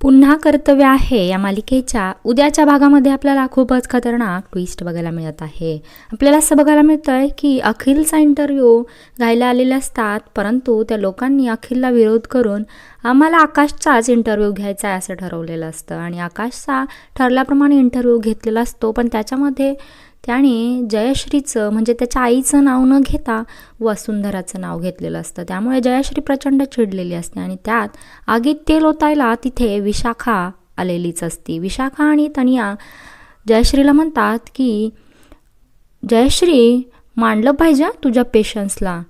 पुन्हा कर्तव्य आहे. या मालिकेच्या उद्याच्या भागामध्ये आपल्याला खूपच खतरनाक ट्विस्ट बघायला मिळत आहे. आपल्याला असं बघायला मिळतं आहे की अखिलचा इंटरव्ह्यू घ्यायला आलेले असतात परंतु त्या लोकांनी अखिलला विरोध करून आम्हाला आकाशचाच इंटरव्ह्यू घ्यायचा आहे असं ठरवलेलं असतं. आणि आकाशचा ठरल्याप्रमाणे इंटरव्ह्यू घेतलेला असतो पण त्याच्यामध्ये त्याने जयश्रीचं म्हणजे त्याच्या आईचं नाव न घेता वसुंधराचं नाव घेतलेलं असतं. त्यामुळे जयश्री प्रचंड चिडलेली असते आणि त्यात आगीत तेल ओतायला तिथे विशाखा आलेलीच असती. विशाखा आणि तनिया जयश्रीला म्हणतात की जयश्री मांडलं पाहिजे तुझ्या पेशन्सला.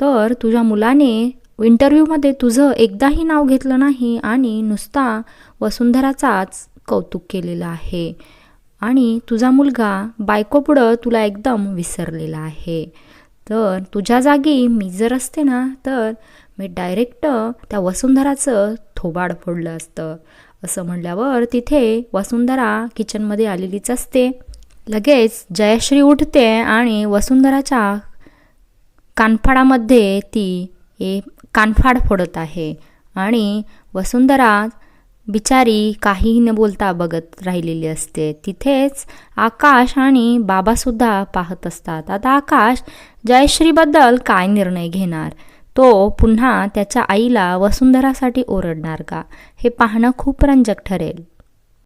तर तुझ्या मुलाने इंटरव्ह्यूमध्ये तुझं एकदाही नाव घेतलं नाही आणि नुसता वसुंधराचाच कौतुक केलेलं आहे. आणि तुझा मुलगा बायकोपुढं तुला एकदम विसरलेला आहे. तर तुझ्या जागी मी जर असते ना तर मी डायरेक्ट त्या वसुंधराचं थोबाड फोडलं असतं. असं म्हणल्यावर तिथे वसुंधरा किचनमध्ये आलेलीच असते. लगेच जयश्री उठते आणि वसुंधराच्या कानफाडामध्ये ती ए कानफाड फोडत आहे. आणि वसुंधरा बिचारी काहीही न बोलता बघत राहिलेली असते. तिथेच आकाश आणि बाबासुद्धा पाहत असतात. आता आकाश जयश्रीबद्दल काय निर्णय घेणार? तो पुन्हा त्याच्या आईला वसुंधरासाठी ओरडणार का? हे पाहणं खूप रंजक ठरेल.